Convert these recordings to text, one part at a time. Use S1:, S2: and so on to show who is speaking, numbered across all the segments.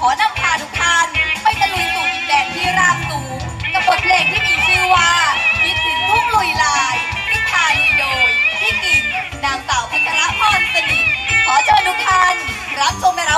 S1: ขอนำพาทุกท่านไปตะลุยสู่ดินแดนที่ราบสูง กับบทเพลงที่มีชื่อว่าคิดถึงทุ่งลุยลายที่พาลุยโดยพี่กิ่งนางสาวพัชรพรสนิทขอเชิญทุกท่านรับชมและรับ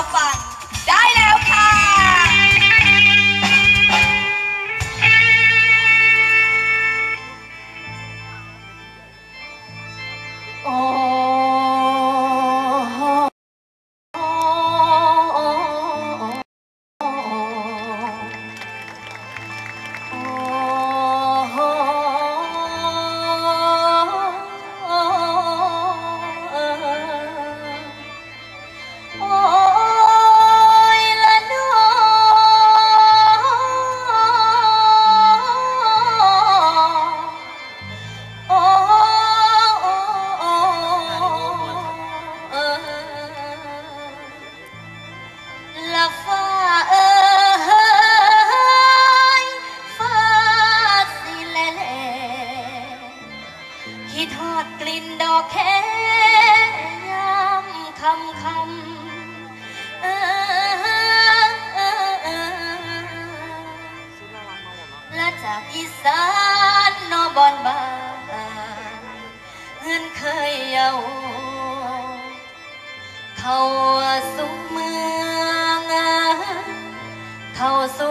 S2: เข้าสู่เมืองเข้าสู่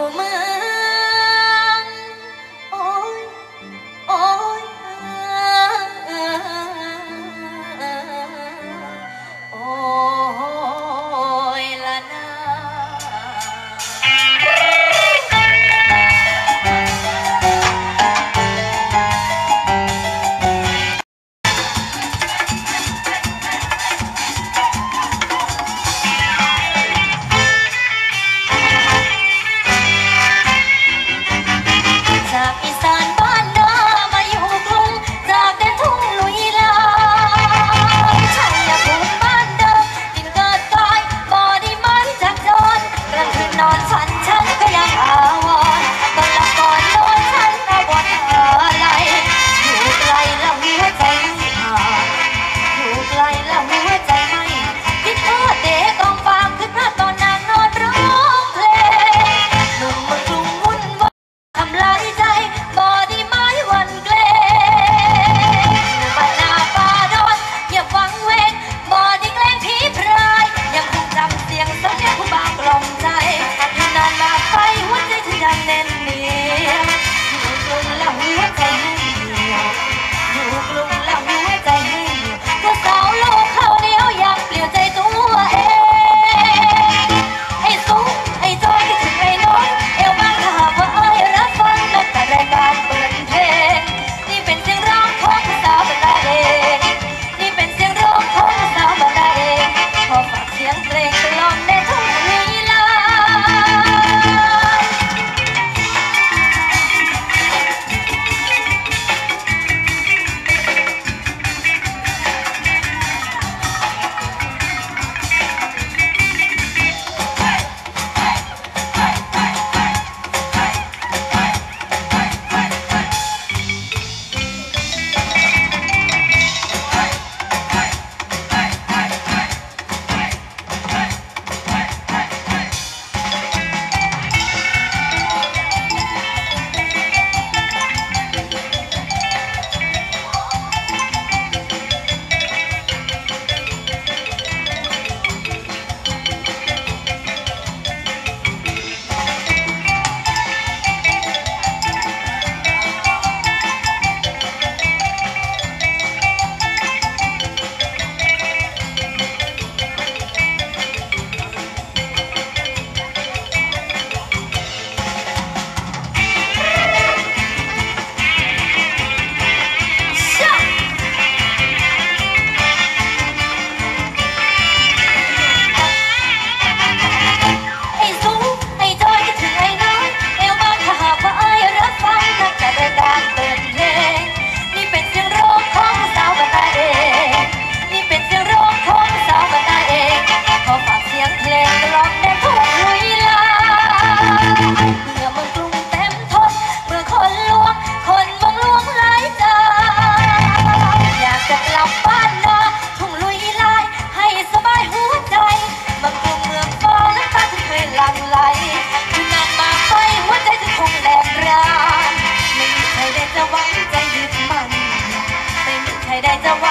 S2: ได้จะว่า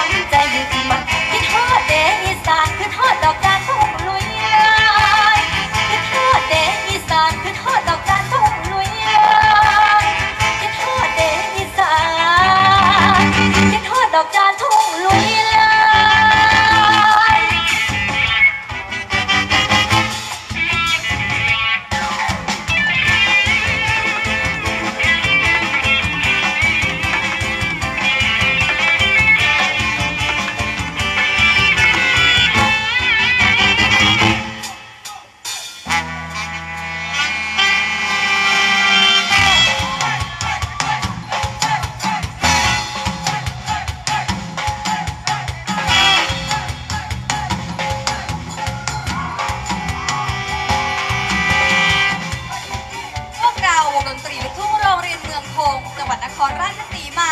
S3: รราชสีมา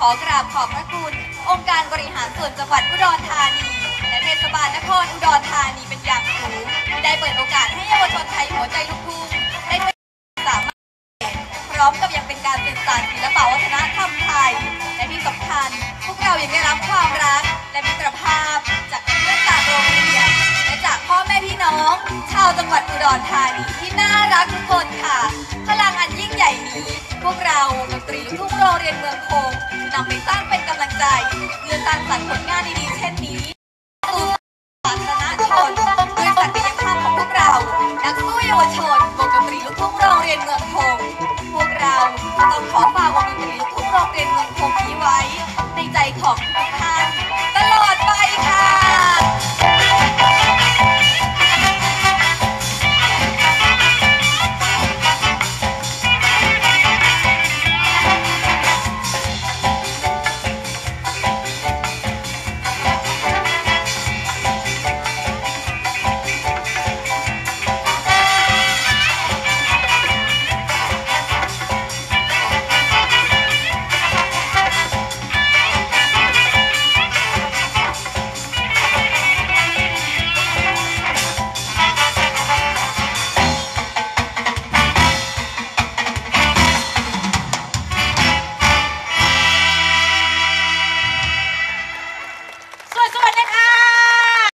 S3: ขอกราบขอบพระคุณ องค์การบริหารส่วนจังหวัดอุดรธานี และเทศบาลนครอุดรธานีเป็นอย่างสูงได้เปิดโอกาสให้เยาวชนาวจังหวัดอุดรธานีที่น่ารักทุกคนค่ะ พลังอันยิ่งใหญ่นี้ พวกเราดนตรีลูกทุ่งโรงเรียนเมืองคงนำไปสร้างเป็นกำลังใจเพื่อสร้างสรรค์ผลงานดีๆเช่นนี้สู่สาธารณชนด้วยศักยภาพของพวกเรา นักสู้เยาวชน